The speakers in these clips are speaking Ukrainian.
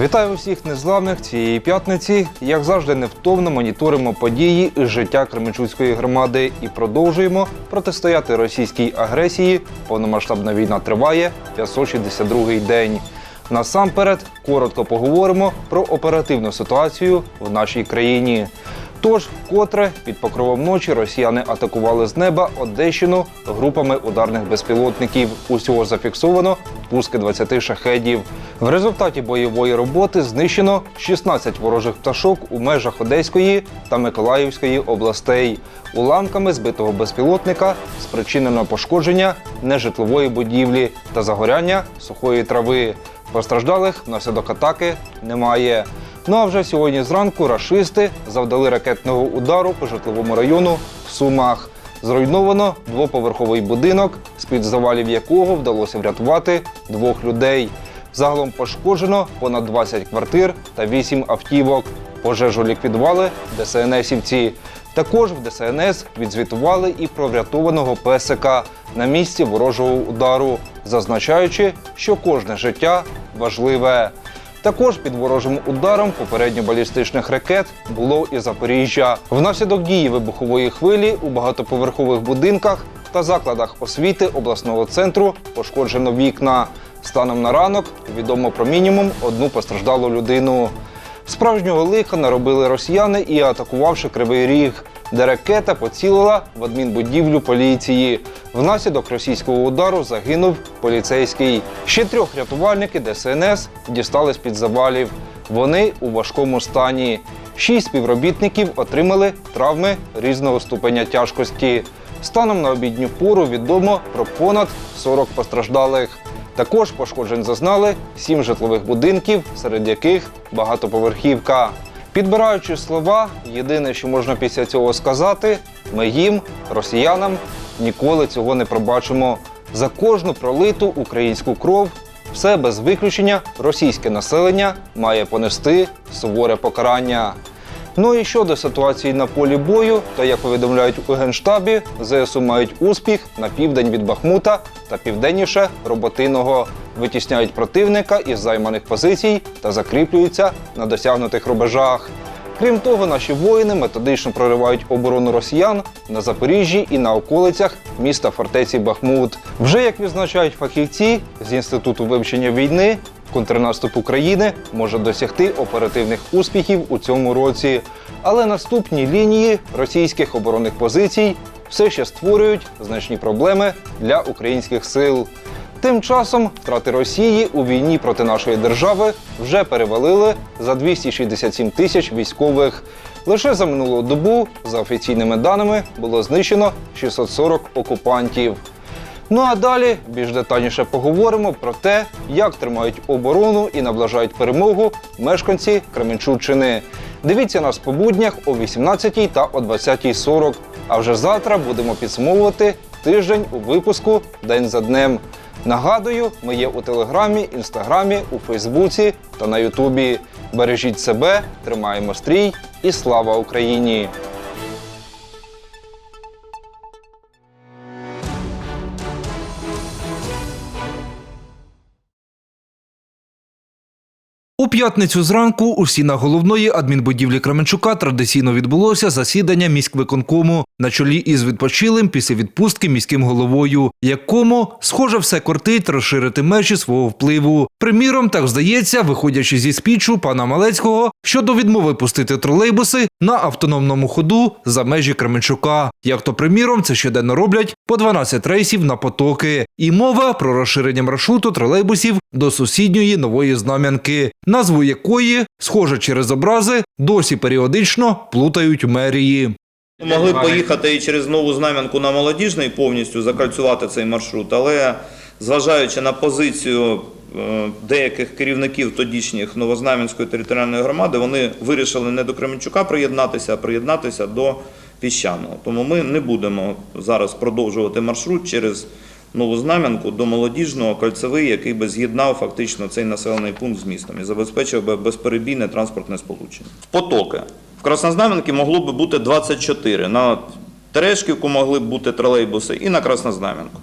Вітаю усіх незламних цієї п'ятниці. Як завжди, невтомно моніторимо події і життя Кременчуцької громади і продовжуємо протистояти російській агресії. Повномасштабна війна триває 562-й день. Насамперед, коротко поговоримо про оперативну ситуацію в нашій країні. Тож, вкотре під покровом ночі росіяни атакували з неба Одещину групами ударних безпілотників. Усього зафіксовано пуски 20 шахедів. В результаті бойової роботи знищено 16 ворожих пташок у межах Одеської та Миколаївської областей. Уламками збитого безпілотника спричинено пошкодження нежитлової будівлі та загоряння сухої трави. Постраждалих внаслідок атаки немає. Ну а вже сьогодні зранку рашисти завдали ракетного удару по житловому району в Сумах. Зруйновано двоповерховий будинок, з-під завалів якого вдалося врятувати двох людей. Загалом пошкоджено понад 20 квартир та 8 автівок. Пожежу ліквідували ДСНСівці. Також в ДСНС відзвітували і про врятованого песика на місці ворожого удару, зазначаючи, що кожне життя важливе. Також під ворожим ударом попередньо балістичних ракет було і Запоріжжя. Внаслідок дії вибухової хвилі у багатоповерхових будинках та закладах освіти обласного центру пошкоджено вікна. Станом на ранок відомо про мінімум одну постраждалу людину. Справжнього лиха наробили росіяни і атакувавши кривий ріг, де ракета поцілила в адмінбудівлю поліції. Внаслідок російського удару загинув поліцейський. Ще трьох рятувальники ДСНС дістали з-під завалів. Вони у важкому стані. Шість співробітників отримали травми різного ступеня тяжкості. Станом на обідню пору відомо про понад 40 постраждалих. Також пошкоджень зазнали сім житлових будинків, серед яких багатоповерхівка. Підбираючи слова, єдине, що можна після цього сказати, ми їм, росіянам, ніколи цього не пробачимо. За кожну пролиту українську кров, все без виключення, російське населення має понести суворе покарання. Ну і щодо ситуації на полі бою, то як повідомляють у генштабі, ЗСУ мають успіх на південь від Бахмута та південніше Роботиного. Витісняють противника із займаних позицій та закріплюються на досягнутих рубежах. Крім того, наші воїни методично проривають оборону росіян на Запоріжжі і на околицях міста фортеці Бахмут. Вже як відзначають фахівці з інституту вивчення війни, контрнаступ України може досягти оперативних успіхів у цьому році. Але наступні лінії російських оборонних позицій все ще створюють значні проблеми для українських сил. Тим часом втрати Росії у війні проти нашої держави вже перевалили за 267 тисяч військових. Лише за минулу добу, за офіційними даними, було знищено 640 окупантів. Ну а далі більш детальніше поговоримо про те, як тримають оборону і наближають перемогу мешканці Кременчуччини. Дивіться нас по буднях о 18 та о 20.40. А вже завтра будемо підсумовувати тиждень у випуску День за днем. Нагадую, ми є у Телеграмі, Інстаграмі, у Фейсбуці та на Ютубі. Бережіть себе, тримаємо стрій і слава Україні! У п'ятницю зранку у стінах головної адмінбудівлі Кременчука традиційно відбулося засідання міськвиконкому на чолі із відпочилим після відпустки міським головою, якому, схоже, все кортить розширити межі свого впливу. Приміром, так здається, виходячи зі спічу пана Малецького щодо відмови пустити тролейбуси на автономному ходу за межі Кременчука. Як то, приміром, це щоденно роблять по 12 рейсів на потоки. І мова про розширення маршруту тролейбусів до сусідньої нової знам'янки, назву якої, схоже через образи, досі періодично плутають мерії. Могли б поїхати і через нову знам'янку на молодіжний повністю закольцювати цей маршрут, але зважаючи на позицію е, деяких керівників тодішніх Новознам'янської територіальної громади, вони вирішили не до Кременчука приєднатися, а приєднатися до Піщаного. Тому ми не будемо зараз продовжувати маршрут через Нову Знам'янку до молодіжного кольцевий, який би з'єднав фактично цей населений пункт з містом і забезпечив би безперебійне транспортне сполучення. Потоки. В Краснознаменці могло б бути 24. На Терешківку могли б бути тролейбуси і на Краснознаменку.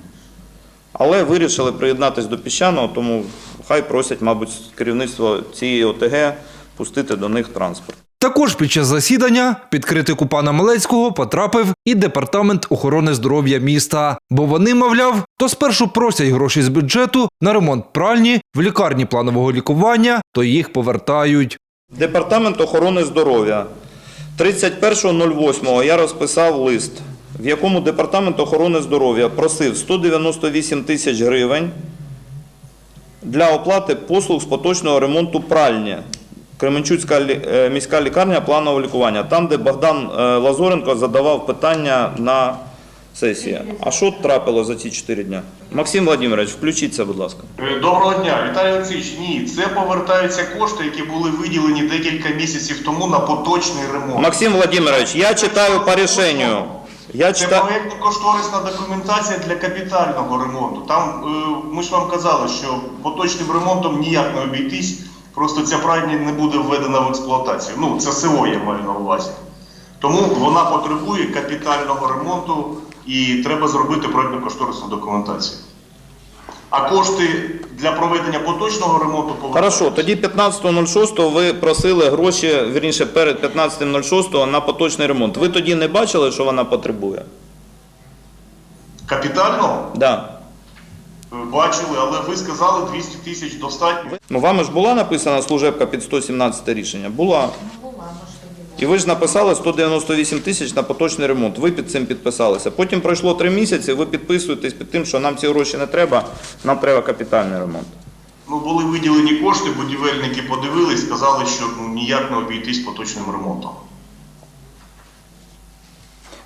Але вирішили приєднатися до Піщаного, тому хай просять, мабуть, керівництво цієї ОТГ пустити до них транспорт. Також під час засідання під критику пана Малецького потрапив і департамент охорони здоров'я міста. Бо вони, мовляв, то спершу просять гроші з бюджету на ремонт пральні в лікарні планового лікування, то їх повертають. Департамент охорони здоров'я. 31.08 я розписав лист, в якому департамент охорони здоров'я просив 198 тисяч гривень для оплати послуг з поточного ремонту пральні. Кременчуцька е, міська лікарня планового лікування, там, де Богдан е, Лазоренко задавав питання на сесії. А що трапило за ці 4 дні? Максим Владимирович, включіться, будь ласка. Е, Доброго дня, Віталій Олексійович. Ні, це повертаються кошти, які були виділені декілька місяців тому на поточний ремонт. Максим Владимирович, я читаю по рішенню. Я Це читаю. проєктно-кошторисна документація для капітального ремонту. Там ми ж вам казали, що поточним ремонтом ніяк не обійтись, просто ця пральня не буде введена в експлуатацію. Ну, це село я маю на увазі. Тому вона потребує капітального ремонту і треба зробити проєктно-кошторисну документацію. А кошти для проведення поточного ремонту повертаються. Хорошо, тоді 15.06 ви просили гроші, вірніше, перед 15.06 на поточний ремонт. Ви тоді не бачили, що вона потребує? Капітального Да. Е, бачили, але ви сказали 200 тисяч достатньо. Ну, вами ж була написана служебка під 117 рішення? Була. І ви ж написали 198 тисяч на поточний ремонт. Ви під цим підписалися. Потім пройшло три місяці, ви підписуєтесь під тим, що нам ці гроші не треба, нам треба капітальний ремонт. Ну, були виділені кошти, будівельники подивились, сказали, що ну, ніяк не обійтись поточним ремонтом.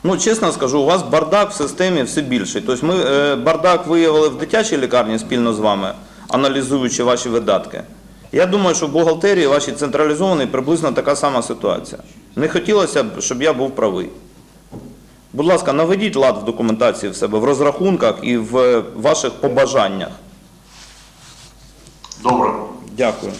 Ну, чесно скажу, у вас бардак в системі все більший. Тобто ми е, бардак виявили в дитячій лікарні спільно з вами, аналізуючи ваші видатки. Я думаю, що в бухгалтерії вашій централізованій приблизно така сама ситуація. Не хотілося б, щоб я був правий. Будь ласка, наведіть лад в документації в себе, в розрахунках і в е, ваших побажаннях. Добре. Дякую.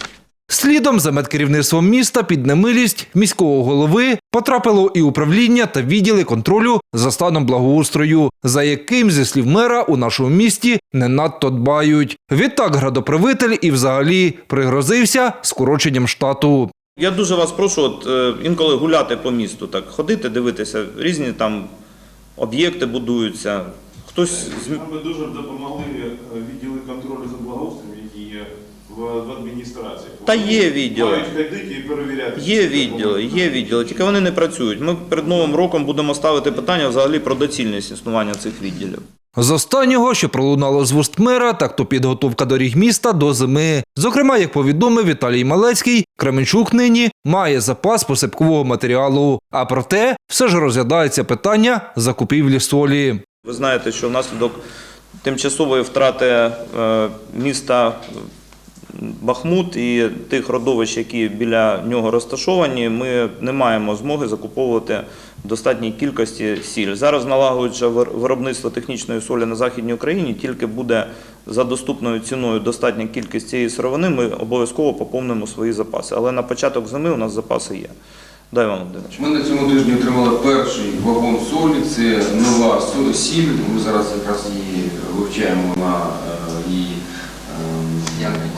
Слідом за медкерівництвом міста під немилість міського голови потрапило і управління та відділи контролю за станом благоустрою, за яким, зі слів мера, у нашому місті не надто дбають. Відтак градоправитель і взагалі пригрозився скороченням штату. Я дуже вас прошу, от е, інколи гуляти по місту, так ходити, дивитися, різні там об'єкти будуються. Хтось з Нам би дуже допомогли е, відділи контролю за благоустрою, в, в адміністрації. Та є відділи. Мають ходити і перевіряти. Є відділи, є відділи, тільки вони не працюють. Ми перед новим роком будемо ставити питання взагалі про доцільність існування цих відділів. З останнього, що пролунало з вуст мера, так то підготовка доріг міста до зими. Зокрема, як повідомив Віталій Малецький, Кременчук нині має запас посипкового матеріалу. А проте все ж розглядається питання закупівлі солі. Ви знаєте, що внаслідок тимчасової втрати е, міста Бахмут і тих родовищ, які біля нього розташовані, ми не маємо змоги закуповувати в достатній кількості сіль. Зараз налагоджується вир- виробництво технічної солі на Західній Україні, тільки буде за доступною ціною достатня кількість цієї сировини, ми обов'язково поповнимо свої запаси. Але на початок зими у нас запаси є. Дай вам. Ми на цьому тижні отримали перший вагон солі. Це нова сіль. Ми зараз якраз її вивчаємо на е, її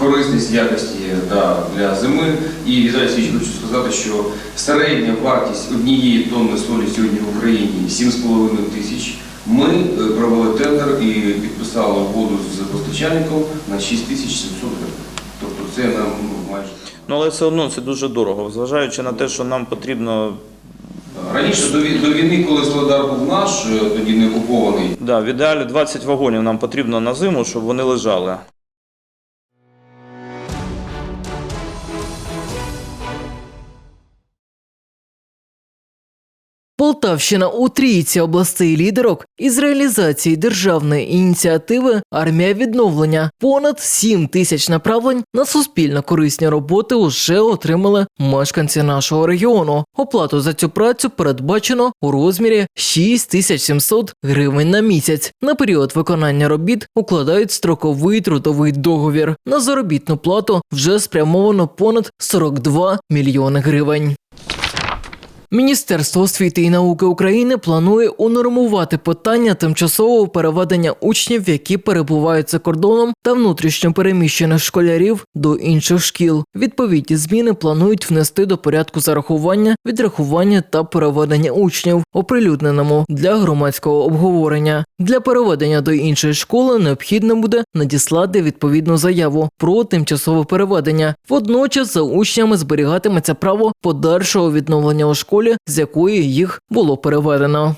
корисність якості да, для зими. І Віталій Сергійович, хочу сказати, що середня вартість однієї тонни солі сьогодні в Україні 7,5 тисяч. Ми е, провели тендер і підписали угоду з постачальником на 6700 гривень. Тобто це нам ну, майже. Ну але все одно це дуже дорого, зважаючи на те, що нам потрібно Раніше до війни, коли Солодар був наш, е, тоді не окупований, Да, в ідеалі 20 вагонів нам потрібно на зиму, щоб вони лежали. Полтавщина у трійці областей лідерок із реалізації державної ініціативи Армія відновлення. Понад 7 тисяч направлень на суспільно корисні роботи уже отримали мешканці нашого регіону. Оплату за цю працю передбачено у розмірі 6700 гривень на місяць. На період виконання робіт укладають строковий трудовий договір. На заробітну плату вже спрямовано понад 42 мільйони гривень. Міністерство освіти і науки України планує унормувати питання тимчасового переведення учнів, які перебувають за кордоном та внутрішньо переміщених школярів до інших шкіл. Відповідні зміни планують внести до порядку зарахування, відрахування та переведення учнів, оприлюдненому для громадського обговорення. Для переведення до іншої школи необхідно буде надіслати відповідну заяву про тимчасове переведення. Водночас за учнями зберігатиметься право подальшого відновлення у школі, з якої їх було переведено.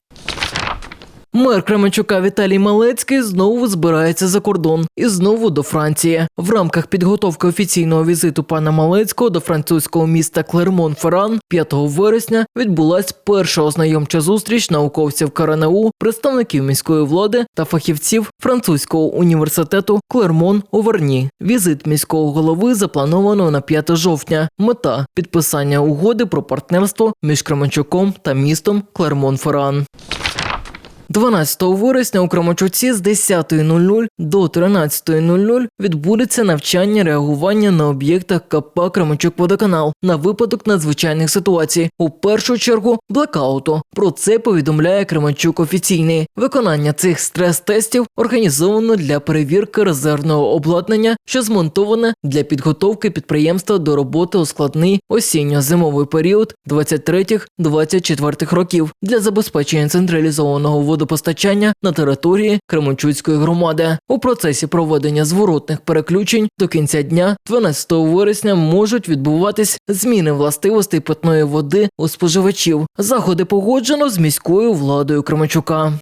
Мер Кременчука Віталій Малецький знову збирається за кордон і знову до Франції. В рамках підготовки офіційного візиту пана Малецького до французького міста Клермон-Ферран 5 вересня відбулась перша ознайомча зустріч науковців КРНУ, представників міської влади та фахівців французького університету Клермон у Верні. Візит міського голови заплановано на 5 жовтня. Мета підписання угоди про партнерство між Кременчуком та містом Клермон-Ферран. 12 вересня у Крамачуці з 10.00 до 13.00 відбудеться навчання реагування на об'єктах КП Крамачук Водоканал на випадок надзвичайних ситуацій. У першу чергу блекауту. Про це повідомляє Кременчук офіційний. Виконання цих стрес-тестів організовано для перевірки резервного обладнання, що змонтоване для підготовки підприємства до роботи у складний осінньо-зимовий період 23-24 років для забезпечення централізованого водопостачання на території Кременчуцької громади. У процесі проведення зворотних переключень до кінця дня, 12 вересня, можуть відбуватись зміни властивостей питної води у споживачів. Заходи погоджено з міською владою Кременчука.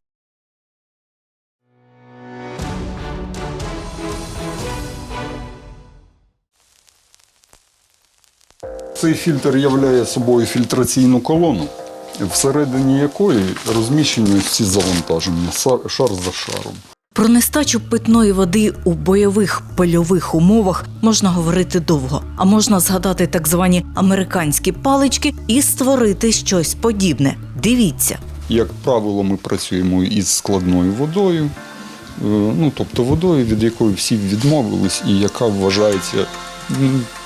Цей фільтр являє собою фільтраційну колону, всередині якої розміщені всі завантаження шар за шаром. Про нестачу питної води у бойових польових умовах можна говорити довго, а можна згадати так звані американські палички і створити щось подібне. Дивіться. Як правило, ми працюємо із складною водою, е, ну тобто водою, від якої всі відмовились, і яка вважається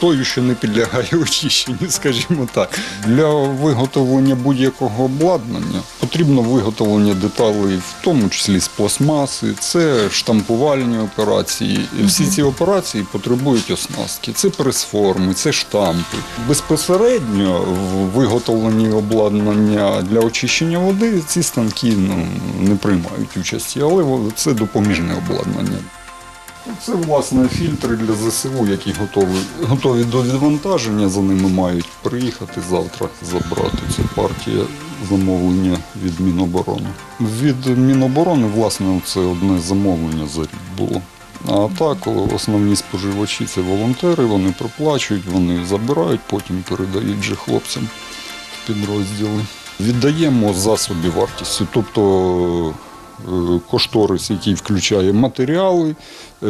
тою, що не підлягає очищенню, скажімо так. Для виготовлення будь-якого обладнання потрібно виготовлення деталей, в тому числі з пластмаси, це штампувальні операції. Всі ці операції потребують оснастки. Це прес-форми, це штампи. Безпосередньо в виготовленні обладнання для очищення води ці станки ну, не приймають участі, але це допоміжне обладнання. Це власне фільтри для ЗСУ, які готові, готові до відвантаження. За ними мають приїхати завтра забрати. Це партія замовлення від Міноборони. Від Міноборони, власне, це одне замовлення за рік було. А так, основні споживачі це волонтери, вони проплачують, вони забирають, потім передають же хлопцям в підрозділи. Віддаємо за собі вартістю, тобто кошторис, який включає матеріали, е,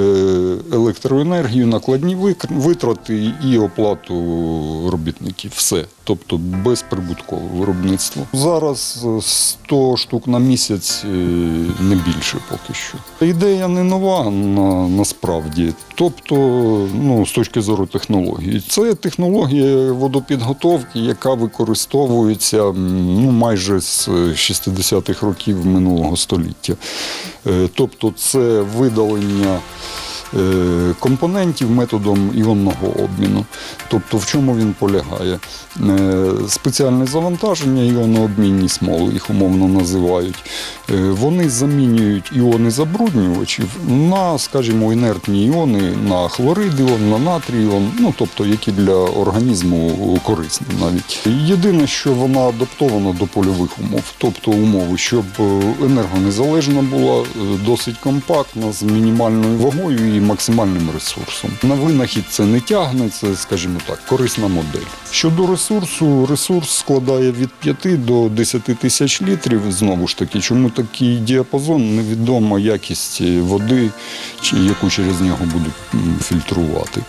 електроенергію, накладні витрати і оплату робітників. Все. Тобто безприбуткове виробництво. Зараз е, 100 штук на місяць е, не більше поки що. Ідея не нова на, насправді. Тобто, ну, з точки зору технології. Це технологія водопідготовки, яка використовується ну, майже з 60-х років минулого століття. Е, Тобто, це видалення компонентів методом іонного обміну. Тобто, в чому він полягає? Е, Спеціальне завантаження, іонообмінні смоли, їх умовно називають. Е, Вони замінюють іони забруднювачів на, скажімо, інертні іони, на хлорид іон, на натрій іон, ну тобто, які для організму корисні навіть. Єдине, що вона адаптована до польових умов, тобто умови, щоб е, енергонезалежна була, е, досить компактна, з мінімальною вагою і максимальним ресурсом. На винахід це не тягне, це, скажімо так, корисна модель. Щодо ресурсу, ресурс складає від 5 до 10 тисяч літрів. Знову ж таки, чому такий діапазон, невідома якість води, яку через нього будуть фільтрувати.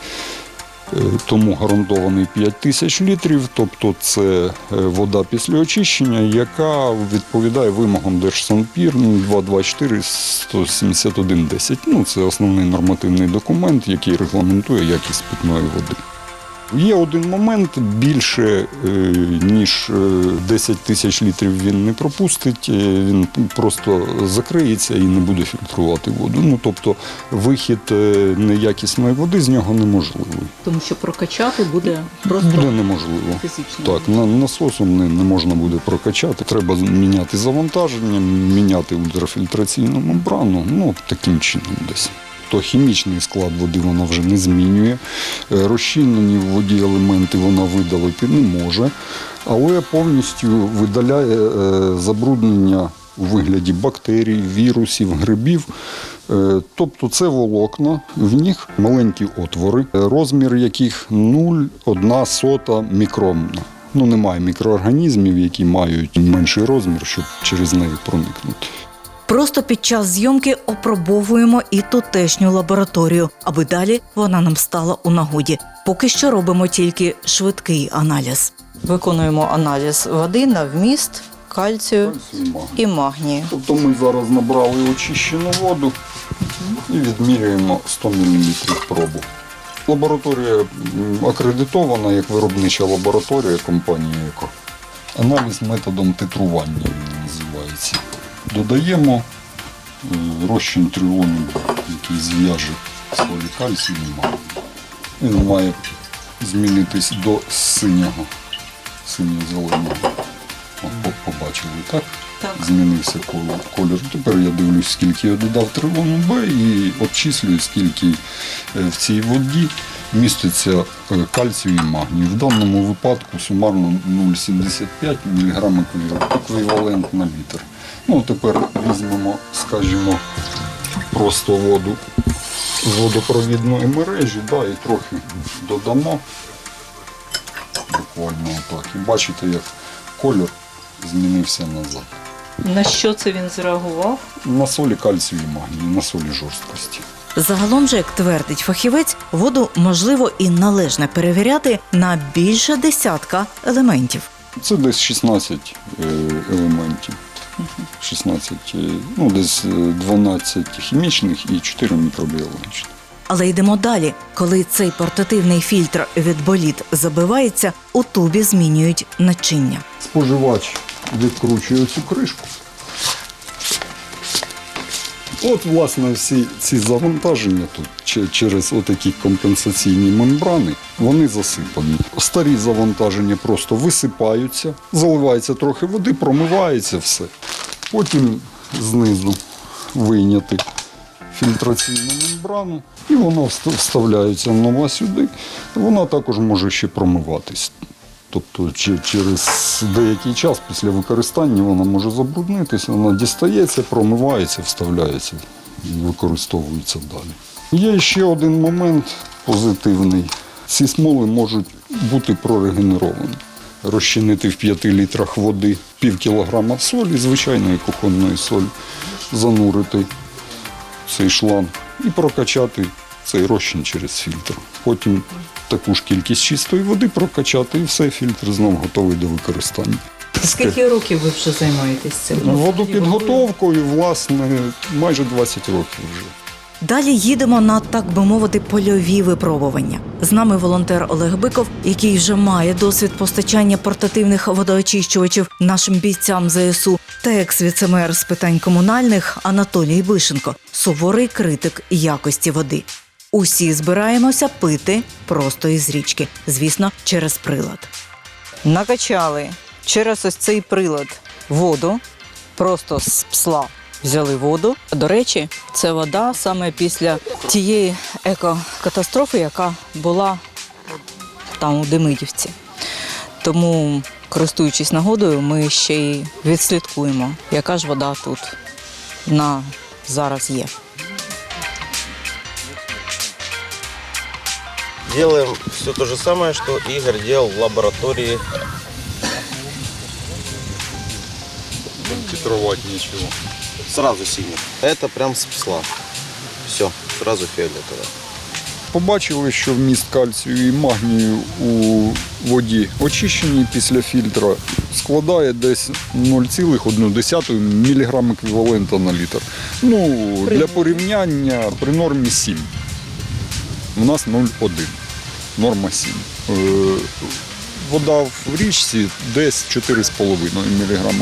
Е, Тому гарантований 5 тисяч літрів, тобто це е, вода після очищення, яка відповідає вимогам Держсанпір ну, 224 171 10. Ну, це основний нормативний документ, який регламентує якість питної води. Є один момент, більше е, ніж е, 10 тисяч літрів він не пропустить, е, він просто закриється і не буде фільтрувати воду. Ну тобто вихід е, неякісної води з нього неможливий. Тому що прокачати буде просто Буде неможливо. фізично. Так, насосом не, не можна буде прокачати. Треба міняти завантаження, міняти ультрафільтраційну мембрану. Ну, таким чином десь. То хімічний склад води вона вже не змінює. Е, Розчинені в воді елементи вона видалити не може, але повністю видаляє е, забруднення у вигляді бактерій, вірусів, грибів. Е, Тобто це волокна, в них маленькі отвори, розмір яких 0,1 сота мікромна. Ну, немає мікроорганізмів, які мають менший розмір, щоб через неї проникнути. Просто під час зйомки опробовуємо і тутешню лабораторію, аби далі вона нам стала у нагоді. Поки що робимо тільки швидкий аналіз. Виконуємо аналіз води на вміст кальцію і магнію. Тобто ми зараз набрали очищену воду і відмірюємо 100 мл пробу. Лабораторія акредитована як виробнича лабораторія компанії ЕКО. Аналіз методом титрування він називається. Додаємо е, розчин тріону, який зв'яже солі кальцію немає. Він має змінитись до синього, синьо-зеленого. От, побачили, так? Так. Змінився колір. Тепер я дивлюсь, скільки я додав тривону Б і обчислюю, скільки е, в цій воді міститься е, кальцію і магнію. В даному випадку сумарно 0,75 мг еквівалент на літр. Ну, тепер візьмемо, скажімо, просто воду з водопровідної мережі, да, і трохи додамо. Буквально отак. І бачите, як колір змінився назад. На що це він зреагував? На солі кальцію і магнію, на солі жорсткості. Загалом же, як твердить фахівець, воду можливо і належне перевіряти на більше десятка елементів. Це десь 16 е, елементів. 16, е, ну десь е, 12 хімічних і 4 мікробіологічних. Але йдемо далі. Коли цей портативний фільтр від боліт забивається, у тубі змінюють начиння. Споживач відкручує цю кришку. От, власне, всі ці завантаження тут через отакі компенсаційні мембрани, вони засипані. Старі завантаження просто висипаються, заливається трохи води, промивається все. Потім знизу вийняти фільтраційну мембрану, і вона вставляється нова сюди. Вона також може ще промиватись. Тобто через деякий час після використання вона може забруднитися, вона дістається, промивається, вставляється і використовується далі. Є ще один момент позитивний. Ці смоли можуть бути прорегенеровані. Розчинити в 5 літрах води пів кілограма солі, звичайної кухонної солі, занурити цей шланг і прокачати цей розчин через фільтр. Потім таку ж кількість чистої води прокачати і все, фільтр знов готовий до використання. Скільки років ви вже займаєтесь цим? Водопідготовкою, власне, майже 20 років вже. Далі їдемо на так би мовити польові випробування. З нами волонтер Олег Биков, який вже має досвід постачання портативних водоочищувачів нашим бійцям ЗСУ, та екс-віцемер з питань комунальних Анатолій Вишенко, суворий критик якості води. Усі збираємося пити просто із річки, звісно, через прилад. Накачали через ось цей прилад воду, просто з псла взяли воду. До речі, це вода саме після тієї екокатастрофи, яка була там у Демидівці. Тому, користуючись нагодою, ми ще й відслідкуємо, яка ж вода тут на зараз є. Делаем все то же самое, что Игорь делал в лаборатории. Титрувати нічого. Сразу синий. Это прям с псла. Все, сразу фиолетовое. Побачили, що вміст кальцію і магнію у воді очищеній після фільтра складає десь 0,1 мг еквівалента на літр. Ну, для порівняння при нормі 7. У нас 0,1. норма 7. Е, Вода в річці десь 4,5 мг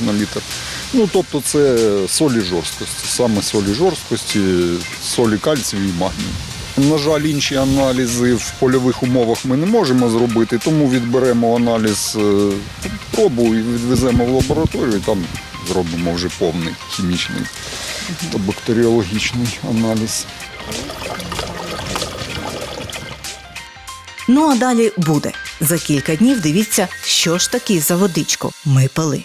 на літр. Ну, тобто це солі жорсткості, саме солі жорсткості, солі кальцію і магнію. На жаль, інші аналізи в польових умовах ми не можемо зробити, тому відберемо аналіз е, пробу і відвеземо в лабораторію, і там зробимо вже повний хімічний та бактеріологічний аналіз. Ну а далі буде. За кілька днів дивіться, що ж таки за водичку ми пили.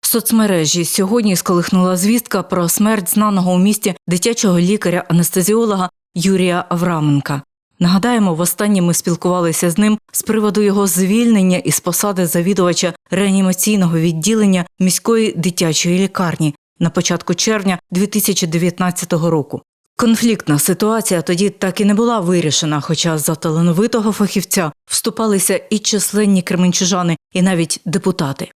Соцмережі сьогодні сколихнула звістка про смерть знаного у місті дитячого лікаря-анестезіолога Юрія Авраменка. Нагадаємо, востаннє ми спілкувалися з ним з приводу його звільнення із посади завідувача реанімаційного відділення міської дитячої лікарні на початку червня 2019 року. Конфліктна ситуація тоді так і не була вирішена, хоча за талановитого фахівця вступалися і численні кременчужани, і навіть депутати.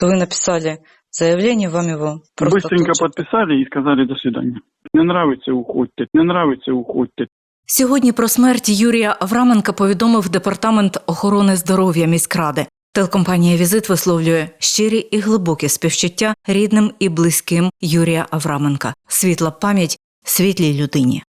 Ви написали заявлення, вам його Быстренько подписали и сказали до свидания. Не нравится, уходьте. Не нравится, уходьте. Сьогодні про смерть Юрія Авраменка повідомив департамент охорони здоров'я міськради. Телекомпанія Візит висловлює щирі і глибокі співчуття рідним і близьким Юрія Авраменка. Світла пам'ять світлій людині.